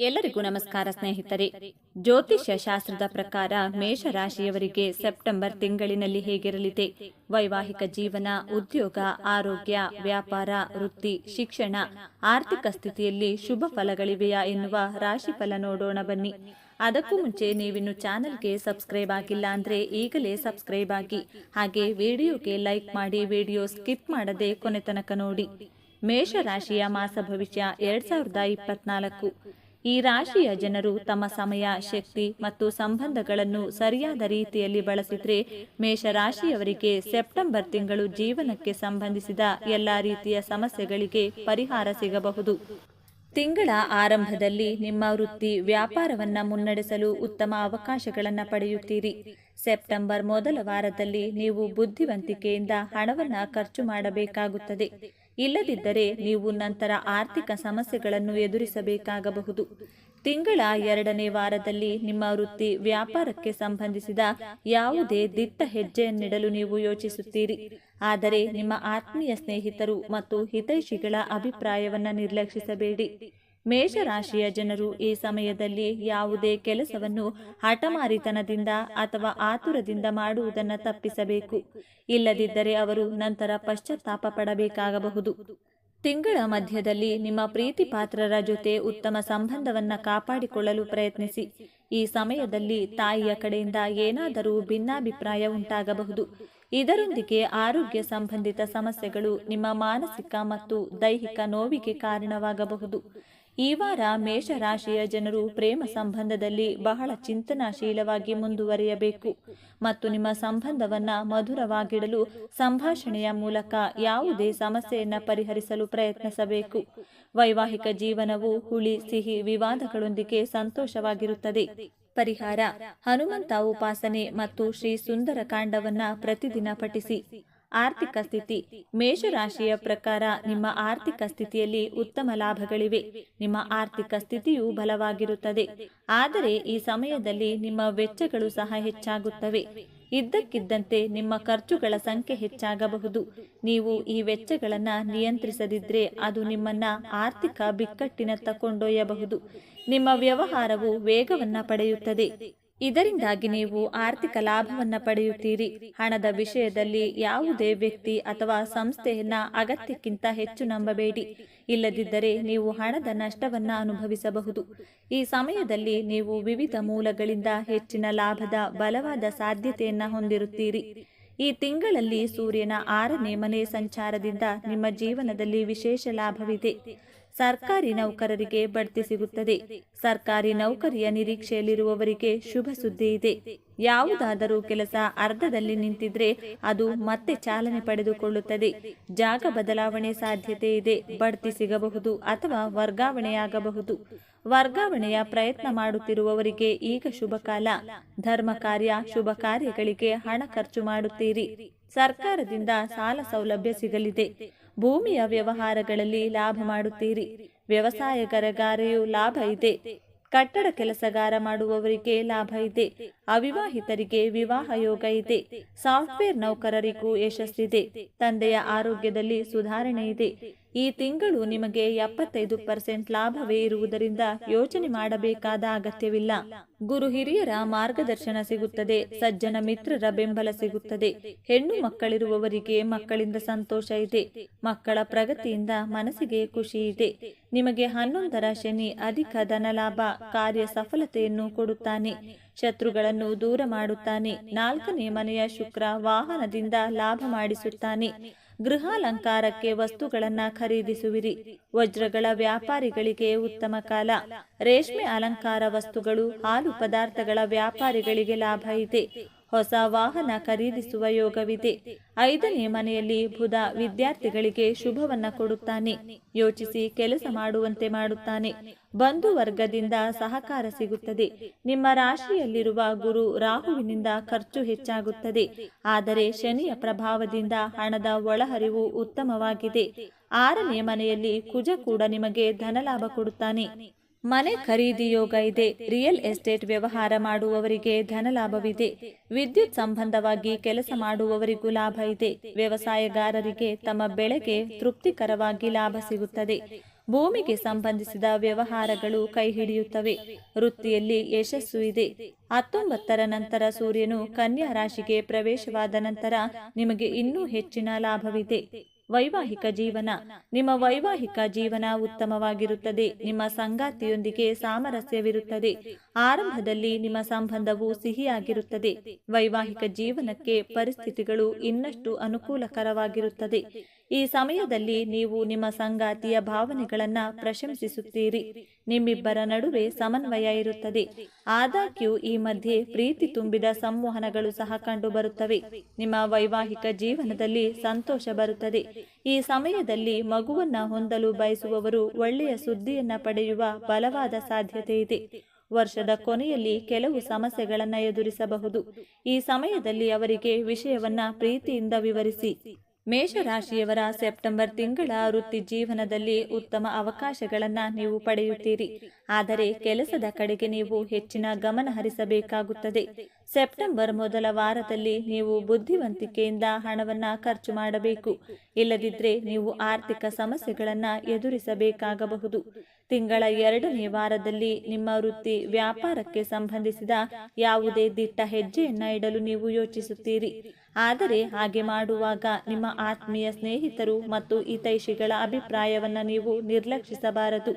ಎಲ್ಲರಿಗೂ ನಮಸ್ಕಾರ ಸ್ನೇಹಿತರೆ. ಜ್ಯೋತಿಷ್ಯ ಶಾಸ್ತ್ರದ ಪ್ರಕಾರ ಮೇಷರಾಶಿಯವರಿಗೆ ಸೆಪ್ಟೆಂಬರ್ ತಿಂಗಳಿನಲ್ಲಿ ಹೇಗಿರಲಿದೆ? ವೈವಾಹಿಕ ಜೀವನ, ಉದ್ಯೋಗ, ಆರೋಗ್ಯ, ವ್ಯಾಪಾರ, ವೃತ್ತಿ, ಶಿಕ್ಷಣ, ಆರ್ಥಿಕ ಸ್ಥಿತಿಯಲ್ಲಿ ಶುಭ ಫಲಗಳಿವೆಯಾ ಎನ್ನುವ ರಾಶಿಫಲ ನೋಡೋಣ ಬನ್ನಿ. ಅದಕ್ಕೂ ಮುಂಚೆ ನೀವಿನ್ನು ಚಾನಲ್ಗೆ ಸಬ್ಸ್ಕ್ರೈಬ್ ಆಗಿಲ್ಲ ಅಂದ್ರೆ ಈಗಲೇ ಸಬ್ಸ್ಕ್ರೈಬ್ ಆಗಿ, ಹಾಗೆ ವಿಡಿಯೋಗೆ ಲೈಕ್ ಮಾಡಿ ವಿಡಿಯೋ ಸ್ಕಿಪ್ ಮಾಡದೆ ಕೊನೆ ತನಕ ನೋಡಿ. ಮೇಷರಾಶಿಯ ಮಾಸ ಭವಿಷ್ಯ ಎರಡ್ ಸಾವಿರದ ಇಪ್ಪತ್ನಾಲ್ಕು. ಈ ರಾಶಿಯ ಜನರು ತಮ್ಮ ಸಮಯ, ಶಕ್ತಿ ಮತ್ತು ಸಂಬಂಧಗಳನ್ನು ಸರಿಯಾದ ರೀತಿಯಲ್ಲಿ ಬಳಸಿದ್ರೆ ಮೇಷರಾಶಿಯವರಿಗೆ ಸೆಪ್ಟೆಂಬರ್ ತಿಂಗಳು ಜೀವನಕ್ಕೆ ಸಂಬಂಧಿಸಿದ ಎಲ್ಲ ರೀತಿಯ ಸಮಸ್ಯೆಗಳಿಗೆ ಪರಿಹಾರ ಸಿಗಬಹುದು. ತಿಂಗಳ ಆರಂಭದಲ್ಲಿ ನಿಮ್ಮ ವೃತ್ತಿ ವ್ಯಾಪಾರವನ್ನ ಮುನ್ನಡೆಸಲು ಉತ್ತಮ ಅವಕಾಶಗಳನ್ನು ಪಡೆಯುತ್ತೀರಿ. ಸೆಪ್ಟೆಂಬರ್ ಮೊದಲ ವಾರದಲ್ಲಿ ನೀವು ಬುದ್ಧಿವಂತಿಕೆಯಿಂದ ಹಣವನ್ನ ಖರ್ಚು ಮಾಡಬೇಕಾಗುತ್ತದೆ. ಇಲ್ಲದಿದ್ದರೆ ನೀವು ನಂತರ ಆರ್ಥಿಕ ಸಮಸ್ಯೆಗಳನ್ನು ಎದುರಿಸಬೇಕಾಗಬಹುದು. ತಿಂಗಳ ಎರಡನೇ ವಾರದಲ್ಲಿ ನಿಮ್ಮ ವೃತ್ತಿ ವ್ಯಾಪಾರಕ್ಕೆ ಸಂಬಂಧಿಸಿದ ಯಾವುದೇ ದಿಟ್ಟ ಹೆಜ್ಜೆಯನ್ನಿಡಲು ನೀವು ಯೋಚಿಸುತ್ತೀರಿ. ಆದರೆ ನಿಮ್ಮ ಆತ್ಮೀಯ ಸ್ನೇಹಿತರು ಮತ್ತು ಹಿತೈಷಿಗಳ ಅಭಿಪ್ರಾಯವನ್ನು ನಿರ್ಲಕ್ಷಿಸಬೇಡಿ. ಮೇಷರಾಶಿಯ ಜನರು ಈ ಸಮಯದಲ್ಲಿ ಯಾವುದೇ ಕೆಲಸವನ್ನು ಹಠಮಾರಿತನದಿಂದ ಅಥವಾ ಆತುರದಿಂದ ಮಾಡುವುದನ್ನು ತಪ್ಪಿಸಬೇಕು. ಇಲ್ಲದಿದ್ದರೆ ಅವರು ನಂತರ ಪಶ್ಚಾತ್ತಾಪ ಪಡಬೇಕಾಗಬಹುದು. ತಿಂಗಳ ಮಧ್ಯದಲ್ಲಿ ನಿಮ್ಮ ಪ್ರೀತಿ ಪಾತ್ರರ ಜೊತೆ ಉತ್ತಮ ಸಂಬಂಧವನ್ನು ಕಾಪಾಡಿಕೊಳ್ಳಲು ಪ್ರಯತ್ನಿಸಿ. ಈ ಸಮಯದಲ್ಲಿ ತಾಯಿಯ ಕಡೆಯಿಂದ ಏನಾದರೂ ಭಿನ್ನಾಭಿಪ್ರಾಯ ಉಂಟಾಗಬಹುದು. ಇದರೊಂದಿಗೆ ಆರೋಗ್ಯ ಸಂಬಂಧಿತ ಸಮಸ್ಯೆಗಳು ನಿಮ್ಮ ಮಾನಸಿಕ ಮತ್ತು ದೈಹಿಕ ನೋವಿಗೆ ಕಾರಣವಾಗಬಹುದು. ಈ ವಾರ ಮೇಷರಾಶಿಯ ಜನರು ಪ್ರೇಮ ಸಂಬಂಧದಲ್ಲಿ ಬಹಳ ಚಿಂತನಾಶೀಲವಾಗಿ ಮುಂದುವರಿಯಬೇಕು. ಮತ್ತು ನಿಮ್ಮ ಸಂಬಂಧವನ್ನ ಮಧುರವಾಗಿಡಲು ಸಂಭಾಷಣೆಯ ಮೂಲಕ ಯಾವುದೇ ಸಮಸ್ಯೆಯನ್ನ ಪರಿಹರಿಸಲು ಪ್ರಯತ್ನಿಸಬೇಕು. ವೈವಾಹಿಕ ಜೀವನವು ಹುಳಿ, ಸಿಹಿ, ವಿವಾದಗಳೊಂದಿಗೆ ಸಂತೋಷವಾಗಿರುತ್ತದೆ. ಪರಿಹಾರ, ಹನುಮಂತ ಉಪಾಸನೆ ಮತ್ತು ಶ್ರೀ ಸುಂದರ ಕಾಂಡವನ್ನ ಪ್ರತಿದಿನ ಪಠಿಸಿ. ಆರ್ಥಿಕ ಸ್ಥಿತಿ. ಮೇಷರಾಶಿಯ ಪ್ರಕಾರ ನಿಮ್ಮ ಆರ್ಥಿಕ ಸ್ಥಿತಿಯಲ್ಲಿ ಉತ್ತಮ ಲಾಭಗಳಿವೆ. ನಿಮ್ಮ ಆರ್ಥಿಕ ಸ್ಥಿತಿಯು ಬಲವಾಗಿರುತ್ತದೆ. ಆದರೆ ಈ ಸಮಯದಲ್ಲಿ ನಿಮ್ಮ ವೆಚ್ಚಗಳು ಸಹ ಹೆಚ್ಚಾಗುತ್ತವೆ. ಇದ್ದಕ್ಕಿದ್ದಂತೆ ನಿಮ್ಮ ಖರ್ಚುಗಳ ಸಂಖ್ಯೆ ಹೆಚ್ಚಾಗಬಹುದು. ನೀವು ಈ ವೆಚ್ಚಗಳನ್ನು ನಿಯಂತ್ರಿಸದಿದ್ದರೆ ಅದು ನಿಮ್ಮನ್ನ ಆರ್ಥಿಕ ಬಿಕ್ಕಟ್ಟಿನತ್ತ ಕೊಂಡೊಯ್ಯಬಹುದು. ನಿಮ್ಮ ವ್ಯವಹಾರವು ವೇಗವನ್ನು ಪಡೆಯುತ್ತದೆ. ಇದರಿಂದಾಗಿ ನೀವು ಆರ್ಥಿಕ ಲಾಭವನ್ನು ಪಡೆಯುತ್ತೀರಿ. ಹಣದ ವಿಷಯದಲ್ಲಿ ಯಾವುದೇ ವ್ಯಕ್ತಿ ಅಥವಾ ಸಂಸ್ಥೆಯನ್ನ ಅಗತ್ಯಕ್ಕಿಂತ ಹೆಚ್ಚು ನಂಬಬೇಡಿ. ಇಲ್ಲದಿದ್ದರೆ ನೀವು ಹಣದ ನಷ್ಟವನ್ನ ಅನುಭವಿಸಬಹುದು. ಈ ಸಮಯದಲ್ಲಿ ನೀವು ವಿವಿಧ ಮೂಲಗಳಿಂದ ಹೆಚ್ಚಿನ ಲಾಭದ ಬಲವಾದ ಸಾಧ್ಯತೆಯನ್ನ ಹೊಂದಿರುತ್ತೀರಿ. ಈ ತಿಂಗಳಲ್ಲಿ ಸೂರ್ಯನ ಆರನೇ ಮನೆ ಸಂಚಾರದಿಂದ ನಿಮ್ಮ ಜೀವನದಲ್ಲಿ ವಿಶೇಷ ಲಾಭವಿದೆ. ಸರ್ಕಾರಿ ನೌಕರರಿಗೆ ಬಡ್ತಿ ಸಿಗುತ್ತದೆ. ಸರ್ಕಾರಿ ನೌಕರಿಯ ನಿರೀಕ್ಷೆಯಲ್ಲಿರುವವರಿಗೆ ಶುಭ ಸುದ್ದಿ ಇದೆ. ಯಾವುದಾದರೂ ಕೆಲಸ ಅರ್ಧದಲ್ಲಿ ನಿಂತಿದ್ರೆ ಅದು ಮತ್ತೆ ಚಾಲನೆ ಪಡೆದುಕೊಳ್ಳುತ್ತದೆ. ಜಾಗ ಬದಲಾವಣೆ ಸಾಧ್ಯತೆ ಇದೆ. ಬಡ್ತಿ ಸಿಗಬಹುದು ಅಥವಾ ವರ್ಗಾವಣೆಯಾಗಬಹುದು. ವರ್ಗಾವಣೆಯ ಪ್ರಯತ್ನ ಮಾಡುತ್ತಿರುವವರಿಗೆ ಈಗ ಶುಭ ಕಾಲ. ಧರ್ಮ ಕಾರ್ಯ, ಶುಭ ಕಾರ್ಯಗಳಿಗೆ ಹಣ ಖರ್ಚು ಮಾಡುತ್ತೀರಿ. ಸರ್ಕಾರದಿಂದ ಸಾಲ ಸೌಲಭ್ಯ ಸಿಗಲಿದೆ. ಭೂಮಿಯ ವ್ಯವಹಾರಗಳಲ್ಲಿ ಲಾಭ ಮಾಡುತ್ತೀರಿ. ವ್ಯವಸಾಯಗಾರಗಾರೆಯು ಲಾಭ ಇದೆ. ಕಟ್ಟಡ ಕೆಲಸಗಾರ ಮಾಡುವವರಿಗೆ ಲಾಭ ಇದೆ. ಅವಿವಾಹಿತರಿಗೆ ವಿವಾಹ ಯೋಗ ಇದೆ. ಸಾಫ್ಟ್ವೇರ್ ನೌಕರರಿಗೂ ಯಶಸ್ಸಿದೆ. ತಂದೆಯ ಆರೋಗ್ಯದಲ್ಲಿ ಸುಧಾರಣೆ ಇದೆ. ಈ ತಿಂಗಳು ನಿಮಗೆ ಎಪ್ಪತ್ತೈದು ಪರ್ಸೆಂಟ್ ಲಾಭವೇ ಇರುವುದರಿಂದ ಯೋಚನೆ ಮಾಡಬೇಕಾದ ಅಗತ್ಯವಿಲ್ಲ. ಗುರು ಹಿರಿಯರ ಮಾರ್ಗದರ್ಶನ ಸಿಗುತ್ತದೆ. ಸಜ್ಜನ ಮಿತ್ರರ ಬೆಂಬಲ ಸಿಗುತ್ತದೆ. ಹೆಣ್ಣು ಮಕ್ಕಳಿರುವವರಿಗೆ ಮಕ್ಕಳಿಂದ ಸಂತೋಷ ಇದೆ. ಮಕ್ಕಳ ಪ್ರಗತಿಯಿಂದ ಮನಸ್ಸಿಗೆ ಖುಷಿ ಇದೆ. ನಿಮಗೆ ಹನ್ನೊಂದರ ಶನಿ ಅಧಿಕ ಧನಲಾಭ, ಕಾರ್ಯ ಸಫಲತೆಯನ್ನು ಕೊಡುತ್ತಾನೆ. ಶತ್ರುಗಳನ್ನು ದೂರ ಮಾಡುತ್ತಾನೆ. ನಾಲ್ಕನೇ ಮನೆಯ ಶುಕ್ರ ವಾಹನದಿಂದ ಲಾಭ ಮಾಡಿಸುತ್ತಾನೆ. ಗೃಹಾಲಂಕಾರಕ್ಕೆ ವಸ್ತುಗಳನ್ನ ಖರೀದಿಸುವಿರಿ. ವಜ್ರಗಳ ವ್ಯಾಪಾರಿಗಳಿಗೆ ಉತ್ತಮ ಕಾಲ. ರೇಷ್ಮೆ ಅಲಂಕಾರ ವಸ್ತುಗಳು ಹಾಲು ಪದಾರ್ಥಗಳ ವ್ಯಾಪಾರಿಗಳಿಗೆ ಲಾಭ ಇದೆ. ಹೊಸ ವಾಹನ ಖರೀದಿಸುವ ಯೋಗವಿದೆ. ಐದನೇ ಮನೆಯಲ್ಲಿ ಬುಧ ವಿದ್ಯಾರ್ಥಿಗಳಿಗೆ ಶುಭವನ್ನ ಕೊಡುತ್ತಾನೆ. ಯೋಚಿಸಿ ಕೆಲಸ ಮಾಡುವಂತೆ ಮಾಡುತ್ತಾನೆ. ಬಂಧು ವರ್ಗದಿಂದ ಸಹಕಾರ ಸಿಗುತ್ತದೆ. ನಿಮ್ಮ ರಾಶಿಯಲ್ಲಿರುವ ಗುರು ರಾಹುವಿನಿಂದ ಖರ್ಚು ಹೆಚ್ಚಾಗುತ್ತದೆ. ಆದರೆ ಶನಿಯ ಪ್ರಭಾವದಿಂದ ಹಣದ ಒಳಹರಿವು ಉತ್ತಮವಾಗಿದೆ. ಆರನೇ ಮನೆಯಲ್ಲಿ ಕುಜ ಕೂಡ ನಿಮಗೆ ಧನಲಾಭ ಕೊಡುತ್ತಾನೆ. ಮನೆ ಖರೀದಿ ಯೋಗ ಇದೆ ರಿಯಲ್ ಎಸ್ಟೇಟ್ ವ್ಯವಹಾರ ಮಾಡುವವರಿಗೆ ಧನಲಾಭವಿದೆ ವಿದ್ಯುತ್ ಸಂಬಂಧವಾಗಿ ಕೆಲಸ ಮಾಡುವವರಿಗೂ ಲಾಭ ಇದೆ. ವ್ಯವಸಾಯಗಾರರಿಗೆ ತಮ್ಮ ಬೆಳೆಗೆ ತೃಪ್ತಿಕರವಾಗಿ ಲಾಭ ಸಿಗುತ್ತದೆ. ಭೂಮಿಗೆ ಸಂಬಂಧಿಸಿದ ವ್ಯವಹಾರಗಳು ಕೈ ಹಿಡಿಯುತ್ತವೆ. ವೃತ್ತಿಯಲ್ಲಿ ಯಶಸ್ಸು ಇದೆ. ಹತ್ತೊಂಬತ್ತರ ನಂತರ ಸೂರ್ಯನು ಕನ್ಯಾ ರಾಶಿಗೆ ಪ್ರವೇಶವಾದ ನಂತರ ನಿಮಗೆ ಇನ್ನೂ ಹೆಚ್ಚಿನ ಲಾಭವಿದೆ. ವೈವಾಹಿಕ ಜೀವನ. ನಿಮ್ಮ ವೈವಾಹಿಕ ಜೀವನ ಉತ್ತಮವಾಗಿರುತ್ತದೆ. ನಿಮ್ಮ ಸಂಗಾತಿಯೊಂದಿಗೆ ಸಾಮರಸ್ಯವಿರುತ್ತದೆ. ಆರಂಭದಲ್ಲಿ ನಿಮ್ಮ ಸಂಬಂಧವು ಸಿಹಿಯಾಗಿರುತ್ತದೆ. ವೈವಾಹಿಕ ಜೀವನಕ್ಕೆ ಪರಿಸ್ಥಿತಿಗಳು ಇನ್ನಷ್ಟು ಅನುಕೂಲಕರವಾಗಿರುತ್ತದೆ. ಈ ಸಮಯದಲ್ಲಿ ನೀವು ನಿಮ್ಮ ಸಂಗಾತಿಯ ಭಾವನೆಗಳನ್ನು ಪ್ರಶಂಸಿಸುತ್ತೀರಿ. ನಿಮ್ಮಿಬ್ಬರ ನಡುವೆ ಸಮನ್ವಯ ಇರುತ್ತದೆ. ಆದಾಗ್ಯೂ ಈ ಮಧ್ಯೆ ಪ್ರೀತಿ ತುಂಬಿದ ಸಂವಹನಗಳು ಸಹ ಕಂಡುಬರುತ್ತವೆ ನಿಮ್ಮ ವೈವಾಹಿಕ ಜೀವನದಲ್ಲಿ ಸಂತೋಷ ಬರುತ್ತದೆ. ಈ ಸಮಯದಲ್ಲಿ ಮಗುವನ್ನ ಹೊಂದಲು ಬಯಸುವವರು ಒಳ್ಳೆಯ ಸುದ್ದಿಯನ್ನ ಪಡೆಯುವ ಬಲವಾದ ಸಾಧ್ಯತೆ ಇದೆ. ವರ್ಷದ ಕೊನೆಯಲ್ಲಿ ಕೆಲವು ಸಮಸ್ಯೆಗಳನ್ನು ಎದುರಿಸಬಹುದು. ಈ ಸಮಯದಲ್ಲಿ ಅವರಿಗೆ ವಿಷಯವನ್ನ ಪ್ರೀತಿಯಿಂದ ವಿವರಿಸಿ. ಮೇಷರಾಶಿಯವರ ಸೆಪ್ಟೆಂಬರ್ ತಿಂಗಳ ವೃತ್ತಿ ಜೀವನದಲ್ಲಿ ಉತ್ತಮ ಅವಕಾಶಗಳನ್ನು ನೀವು ಪಡೆಯುತ್ತೀರಿ. ಆದರೆ ಕೆಲಸದ ಕಡೆಗೆ ನೀವು ಹೆಚ್ಚಿನ ಗಮನ ಹರಿಸಬೇಕಾಗುತ್ತದೆ. ಸೆಪ್ಟೆಂಬರ್ ಮೊದಲ ವಾರದಲ್ಲಿ ನೀವು ಬುದ್ಧಿವಂತಿಕೆಯಿಂದ ಹಣವನ್ನು ಖರ್ಚು ಮಾಡಬೇಕು. ಇಲ್ಲದಿದ್ದರೆ ನೀವು ಆರ್ಥಿಕ ಸಮಸ್ಯೆಗಳನ್ನು ಎದುರಿಸಬೇಕಾಗಬಹುದು. ತಿಂಗಳ ಎರಡನೇ ವಾರದಲ್ಲಿ ನಿಮ್ಮ ವೃತ್ತಿ ವ್ಯಾಪಾರಕ್ಕೆ ಸಂಬಂಧಿಸಿದ ಯಾವುದೇ ದಿಟ್ಟ ಹೆಜ್ಜೆಯನ್ನ ಇಡಲು ನೀವು ಯೋಚಿಸುತ್ತೀರಿ. ಆದರೆ ಹಾಗೆ ಮಾಡುವಾಗ ನಿಮ್ಮ ಆತ್ಮೀಯ ಸ್ನೇಹಿತರು ಮತ್ತು ಹಿತೈಷಿಗಳ ಅಭಿಪ್ರಾಯವನ್ನು ನೀವು ನಿರ್ಲಕ್ಷಿಸಬಾರದು.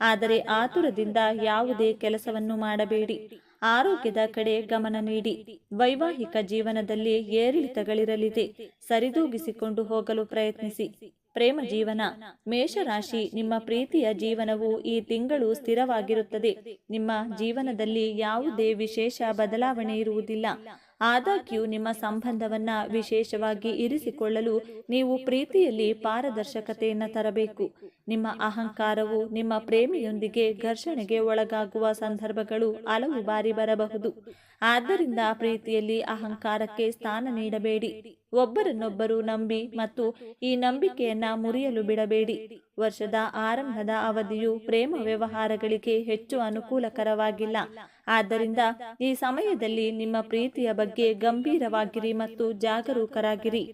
ಆದರೆ ಆತುರದಿಂದ ಯಾವುದೇ ಕೆಲಸವನ್ನು ಮಾಡಬೇಡಿ. ಆರೋಗ್ಯದ ಕಡೆ ಗಮನ ನೀಡಿ. ವೈವಾಹಿಕ ಜೀವನದಲ್ಲಿ ಏರಿಳಿತಗಳಿರಲಿದೆ. ಸರಿದೂಗಿಸಿಕೊಂಡು ಹೋಗಲು ಪ್ರಯತ್ನಿಸಿ. ಪ್ರೇಮ ಜೀವನ. ಮೇಷರಾಶಿ ನಿಮ್ಮ ಪ್ರೀತಿಯ ಜೀವನವು ಈ ತಿಂಗಳು ಸ್ಥಿರವಾಗಿರುತ್ತದೆ. ನಿಮ್ಮ ಜೀವನದಲ್ಲಿ ಯಾವುದೇ ವಿಶೇಷ ಬದಲಾವಣೆ ಇರುವುದಿಲ್ಲ. ಆದಾಗ್ಯೂ ನಿಮ್ಮ ಸಂಬಂಧವನ್ನ ವಿಶೇಷವಾಗಿ ಇರಿಸಿಕೊಳ್ಳಲು ನೀವು ಪ್ರೀತಿಯಲ್ಲಿ ಪಾರದರ್ಶಕತೆಯನ್ನು ತರಬೇಕು. ನಿಮ್ಮ ಅಹಂಕಾರವು ನಿಮ್ಮ ಪ್ರೇಮಿಯೊಂದಿಗೆ ಘರ್ಷಣೆಗೆ ಒಳಗಾಗುವ ಸಂದರ್ಭಗಳು ಹಲವು ಬಾರಿ ಬರಬಹುದು. ಆದ್ದರಿಂದ ಪ್ರೀತಿಯಲ್ಲಿ ಅಹಂಕಾರಕ್ಕೆ ಸ್ಥಾನ ನೀಡಬೇಡಿ. ಒಬ್ಬರನ್ನೊಬ್ಬರು ನಂಬಿ ಮತ್ತು ಈ ನಂಬಿಕೆಯನ್ನ ಮುರಿಯಲು ಬಿಡಬೇಡಿ. ವರ್ಷದ ಆರಂಭದ ಅವಧಿಯು ಪ್ರೇಮ ವ್ಯವಹಾರಗಳಿಗೆ ಹೆಚ್ಚು ಅನುಕೂಲಕರವಾಗಿಲ್ಲ. ಆದ್ದರಿಂದ ಈ ಸಮಯದಲ್ಲಿ ನಿಮ್ಮ ಪ್ರೀತಿಯ ಬಗ್ಗೆ ಗಂಭೀರವಾಗಿರಿ ಮತ್ತು ಜಾಗರೂಕರಾಗಿರಿ.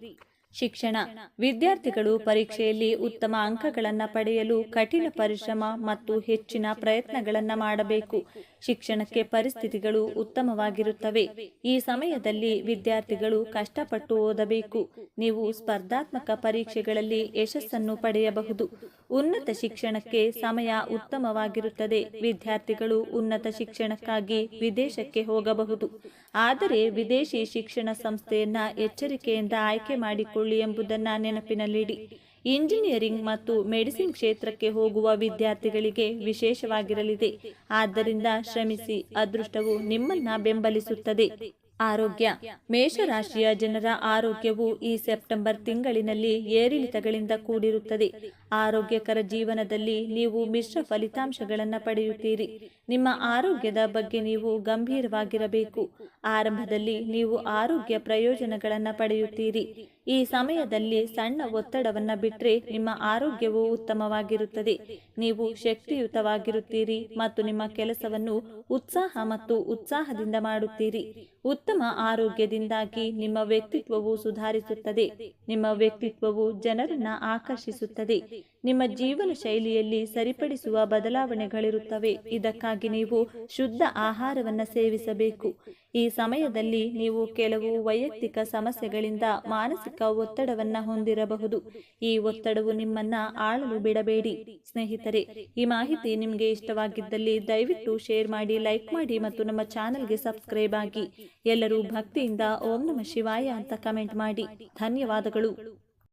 ಶಿಕ್ಷಣ. ವಿದ್ಯಾರ್ಥಿಗಳು ಪರೀಕ್ಷೆಯಲ್ಲಿ ಉತ್ತಮ ಅಂಕಗಳನ್ನು ಪಡೆಯಲು ಕಠಿಣ ಪರಿಶ್ರಮ ಮತ್ತು ಹೆಚ್ಚಿನ ಪ್ರಯತ್ನಗಳನ್ನು ಮಾಡಬೇಕು. ಶಿಕ್ಷಣಕ್ಕೆ ಪರಿಸ್ಥಿತಿಗಳು ಉತ್ತಮವಾಗಿರುತ್ತವೆ. ಈ ಸಮಯದಲ್ಲಿ ವಿದ್ಯಾರ್ಥಿಗಳು ಕಷ್ಟಪಟ್ಟು ಓದಬೇಕು. ನೀವು ಸ್ಪರ್ಧಾತ್ಮಕ ಪರೀಕ್ಷೆಗಳಲ್ಲಿ ಯಶಸ್ಸನ್ನು ಪಡೆಯಬಹುದು. ಉನ್ನತ ಶಿಕ್ಷಣಕ್ಕೆ ಸಮಯ ಉತ್ತಮವಾಗಿರುತ್ತದೆ. ವಿದ್ಯಾರ್ಥಿಗಳು ಉನ್ನತ ಶಿಕ್ಷಣಕ್ಕಾಗಿ ವಿದೇಶಕ್ಕೆ ಹೋಗಬಹುದು. ಆದರೆ ವಿದೇಶಿ ಶಿಕ್ಷಣ ಸಂಸ್ಥೆಯನ್ನ ಎಚ್ಚರಿಕೆಯಿಂದ ಆಯ್ಕೆ ಮಾಡಿಕೊಳ್ಳಿ ಎಂಬುದನ್ನು ನೆನಪಿನಲ್ಲಿಡಿ. ಇಂಜಿನಿಯರಿಂಗ್ ಮತ್ತು ಮೆಡಿಸಿನ್ ಕ್ಷೇತ್ರಕ್ಕೆ ಹೋಗುವ ವಿದ್ಯಾರ್ಥಿಗಳಿಗೆ ವಿಶೇಷವಾಗಿರಲಿದೆ. ಆದ್ದರಿಂದ ಶ್ರಮಿಸಿ, ಅದೃಷ್ಟವು ನಿಮ್ಮನ್ನ ಬೆಂಬಲಿಸುತ್ತದೆ. ಆರೋಗ್ಯ. ಮೇಷರಾಶಿಯ ಜನರ ಆರೋಗ್ಯವು ಈ ಸೆಪ್ಟೆಂಬರ್ ತಿಂಗಳಿನಲ್ಲಿ ಏರಿಳಿತಗಳಿಂದ ಕೂಡಿರುತ್ತದೆ. ಆರೋಗ್ಯಕರ ಜೀವನದಲ್ಲಿ ನೀವು ಮಿಶ್ರ ಫಲಿತಾಂಶಗಳನ್ನು ಪಡೆಯುತ್ತೀರಿ. ನಿಮ್ಮ ಆರೋಗ್ಯದ ಬಗ್ಗೆ ನೀವು ಗಂಭೀರವಾಗಿರಬೇಕು. ಆರಂಭದಲ್ಲಿ ನೀವು ಆರೋಗ್ಯ ಪ್ರಯೋಜನಗಳನ್ನು ಪಡೆಯುತ್ತೀರಿ. ಈ ಸಮಯದಲ್ಲಿ ಸಣ್ಣ ಒತ್ತಡವನ್ನು ಬಿಟ್ಟರೆ ನಿಮ್ಮ ಆರೋಗ್ಯವು ಉತ್ತಮವಾಗಿರುತ್ತದೆ. ನೀವು ಶಕ್ತಿಯುತವಾಗಿರುತ್ತೀರಿ ಮತ್ತು ನಿಮ್ಮ ಕೆಲಸವನ್ನು ಉತ್ಸಾಹ ಮತ್ತು ಉತ್ಸಾಹದಿಂದ ಮಾಡುತ್ತೀರಿ. ಉತ್ತಮ ಆರೋಗ್ಯದಿಂದಾಗಿ ನಿಮ್ಮ ವ್ಯಕ್ತಿತ್ವವು ಸುಧಾರಿಸುತ್ತದೆ. ನಿಮ್ಮ ವ್ಯಕ್ತಿತ್ವವು ಜನರನ್ನ ಆಕರ್ಷಿಸುತ್ತದೆ. ನಿಮ್ಮ ಜೀವನ ಶೈಲಿಯಲ್ಲಿ ಸರಿಪಡಿಸುವ ಬದಲಾವಣೆಗಳಿರುತ್ತವೆ. ಇದಕ್ಕಾಗಿ ನೀವು ಶುದ್ಧ ಆಹಾರವನ್ನು ಸೇವಿಸಬೇಕು. ಈ ಸಮಯದಲ್ಲಿ ನೀವು ಕೆಲವು ವೈಯಕ್ತಿಕ ಸಮಸ್ಯೆಗಳಿಂದ ಮಾನಸಿಕ ಒತ್ತಡವನ್ನು ಹೊಂದಿರಬಹುದು. ಈ ಒತ್ತಡವು ನಿಮ್ಮನ್ನ ಆಳಲು ಬಿಡಬೇಡಿ. ಸ್ನೇಹಿತರೆ, ಈ ಮಾಹಿತಿ ನಿಮಗೆ ಇಷ್ಟವಾಗಿದ್ದಲ್ಲಿ ದಯವಿಟ್ಟು ಶೇರ್ ಮಾಡಿ, ಲೈಕ್ ಮಾಡಿ ಮತ್ತು ನಮ್ಮ ಚಾನೆಲ್ಗೆ ಸಬ್ಸ್ಕ್ರೈಬ್ ಆಗಿ. ಎಲ್ಲರೂ ಭಕ್ತಿಯಿಂದ ಓಂ ನಮ ಶಿವಾಯ ಅಂತ ಕಮೆಂಟ್ ಮಾಡಿ. ಧನ್ಯವಾದಗಳು.